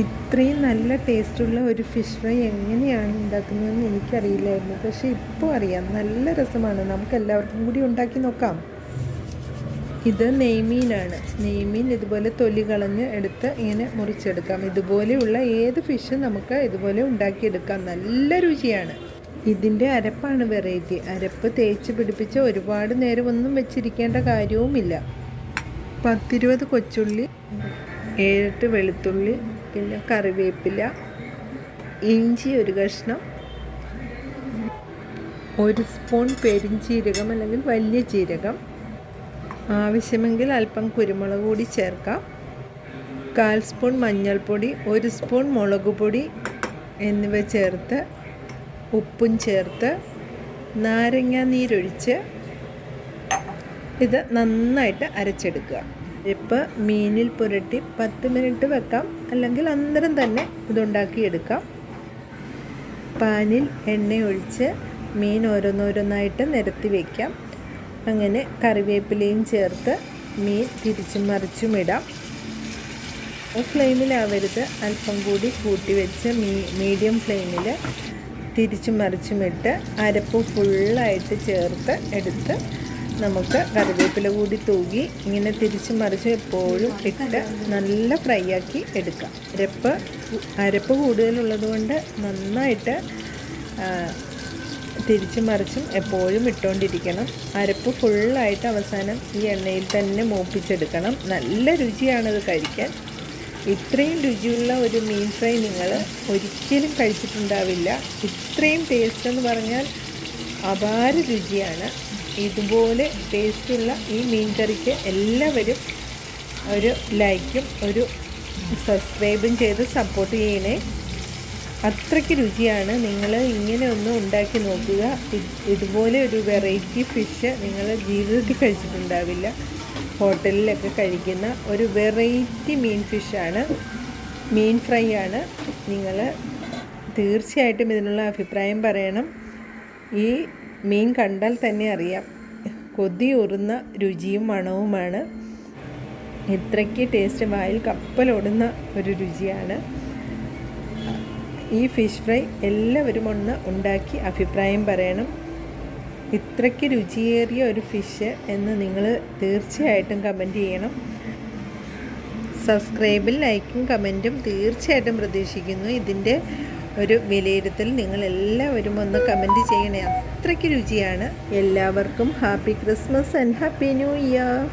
ഇത്രയും നല്ല ടേസ്റ്റുള്ള ഒരു ഫിഷ് ഫ്രൈ എങ്ങനെയാണ് ഉണ്ടാക്കുന്നതെന്ന് എനിക്കറിയില്ലായിരുന്നു. പക്ഷേ ഇപ്പോൾ അറിയാം. നല്ല രസമാണ്. നമുക്ക് എല്ലാവർക്കും കൂടി ഉണ്ടാക്കി നോക്കാം. ഇത് നെയ്മീനാണ്. നെയ്മീൻ ഇതുപോലെ തൊലി കളഞ്ഞ് എടുത്ത് ഇങ്ങനെ മുറിച്ചെടുക്കാം. ഇതുപോലെയുള്ള ഏത് ഫിഷും നമുക്ക് ഇതുപോലെ ഉണ്ടാക്കിയെടുക്കാം. നല്ല രുചിയാണ്. ഇതിന്റെ അരപ്പാണ് വെറൈറ്റി. അരപ്പ് തേച്ച് പിടിപ്പിച്ച് ഒരുപാട് നേരം ഒന്നും വെച്ചിരിക്കേണ്ട കാര്യവുമില്ല. പത്തിരുപത് കൊച്ചുള്ളി ഏഴെട്ട് വെളുത്തുള്ളി പിന്നെ കറിവേപ്പില ഇഞ്ചി ഒരു കഷ്ണം ഒരു സ്പൂൺ പെരിഞ്ചീരകം അല്ലെങ്കിൽ വലിയ ജീരകം ആവശ്യമെങ്കിൽ അല്പം കുരുമുളക് കൂടി ചേർക്കാം. കാൽ സ്പൂൺ മഞ്ഞൾപ്പൊടി ഒരു സ്പൂൺ മുളക് പൊടി എന്നിവ ചേർത്ത് ഉപ്പും ചേർത്ത് നാരങ്ങ നീരൊഴിച്ച് ഇത് നന്നായിട്ട് അരച്ചെടുക്കുക. ഇപ്പോൾ മീനിൽ പുരട്ടി പത്ത് മിനിറ്റ് വെക്കാം. അല്ലെങ്കിൽ അന്നേരം തന്നെ ഇതുണ്ടാക്കിയെടുക്കാം. പാനിൽ എണ്ണ ഒഴിച്ച് മീൻ ഓരോന്നോരോന്നായിട്ട് നിരത്തി വയ്ക്കാം അങ്ങനെ കറിവേപ്പിലയും ചേർത്ത് മീൻ തിരിച്ചും മറിച്ചും ഇടാം. ഫ്ലെയിമിലാവരുത്. അല്പം കൂടി കൂട്ടി വെച്ച് മീ മീഡിയം ഫ്ലെയിമിൽ തിരിച്ചും മറിച്ചും ഇട്ട് അരപ്പ് ഫുള്ളായിട്ട് ചേർത്ത് എടുത്ത് നമുക്ക് കറിവേപ്പില കൂടി തൂകി ഇങ്ങനെ തിരിച്ച് മറിച്ച് എപ്പോഴും ഇട്ട് നല്ല ഫ്രൈ ആക്കി എടുക്കാം. അരപ്പ് അരപ്പ് കൂടുതലുള്ളത് കൊണ്ട് നന്നായിട്ട് തിരിച്ചും മറിച്ചും എപ്പോഴും ഇട്ടുകൊണ്ടിരിക്കണം അരപ്പ് ഫുള്ളായിട്ട് അവസാനം ഈ എണ്ണയിൽ തന്നെ മൂപ്പിച്ചെടുക്കണം. നല്ല രുചിയാണത് കഴിക്കാൻ. ഇത്രയും രുചിയുള്ള ഒരു മീൻ ഫ്രൈ നിങ്ങൾ ഒരിക്കലും കഴിച്ചിട്ടുണ്ടാവില്ല. ഇത്രയും ടേസ്റ്റ് എന്ന് പറഞ്ഞാൽ അപാര രുചിയാണ്. ഇതുപോലെ ടേസ്റ്റുള്ള ഈ മീൻ കറിക്ക് എല്ലാവരും ഒരു ലൈക്കും ഒരു സബ്സ്ക്രൈബും ചെയ്ത് സപ്പോർട്ട് ചെയ്യണേ. അത്രയ്ക്ക് രുചിയാണ്. നിങ്ങൾ ഇങ്ങനെ ഒന്ന് ഉണ്ടാക്കി നോക്കുക. ഇതുപോലെ ഒരു വെറൈറ്റി ഫിഷ് നിങ്ങൾ ജീവിതത്തിൽ കഴിച്ചിട്ടുണ്ടാവില്ല. ഹോട്ടലിലൊക്കെ കഴിക്കുന്ന ഒരു വെറൈറ്റി മീൻ ഫിഷാണ് മീൻ ഫ്രൈ ആണ്. നിങ്ങൾ തീർച്ചയായിട്ടും ഇതിനുള്ള അഭിപ്രായം പറയണം. ഈ മീൻ കണ്ടാൽ തന്നെ അറിയാം. കൊതിയൂറുന്ന രുചിയും മണവുമാണ്. ഇത്രയ്ക്ക് ടേസ്റ്റ് വായിൽ കപ്പലോടുന്ന ഒരു രുചിയാണ്. ഈ ഫിഷ് ഫ്രൈ എല്ലാവരും ഒന്ന് ഉണ്ടാക്കി അഭിപ്രായം പറയണം. ഇത്രയ്ക്ക് രുചിയേറിയ ഒരു ഫിഷ് എന്ന് നിങ്ങൾ തീർച്ചയായിട്ടും കമന്റ് ചെയ്യണം. സബ്സ്ക്രൈബിൽ ലൈക്കും കമന്റും തീർച്ചയായിട്ടും പ്രതീക്ഷിക്കുന്നു. ഇതിന്റെ ഒരു വിലയിരുത്തൽ. നിങ്ങൾ എല്ലാവരും ഒന്ന് കമന്റ് ചെയ്യണേ. അത്രയ്ക്ക് രുചിയാണ്. എല്ലാവർക്കും happy Christmas and happy new year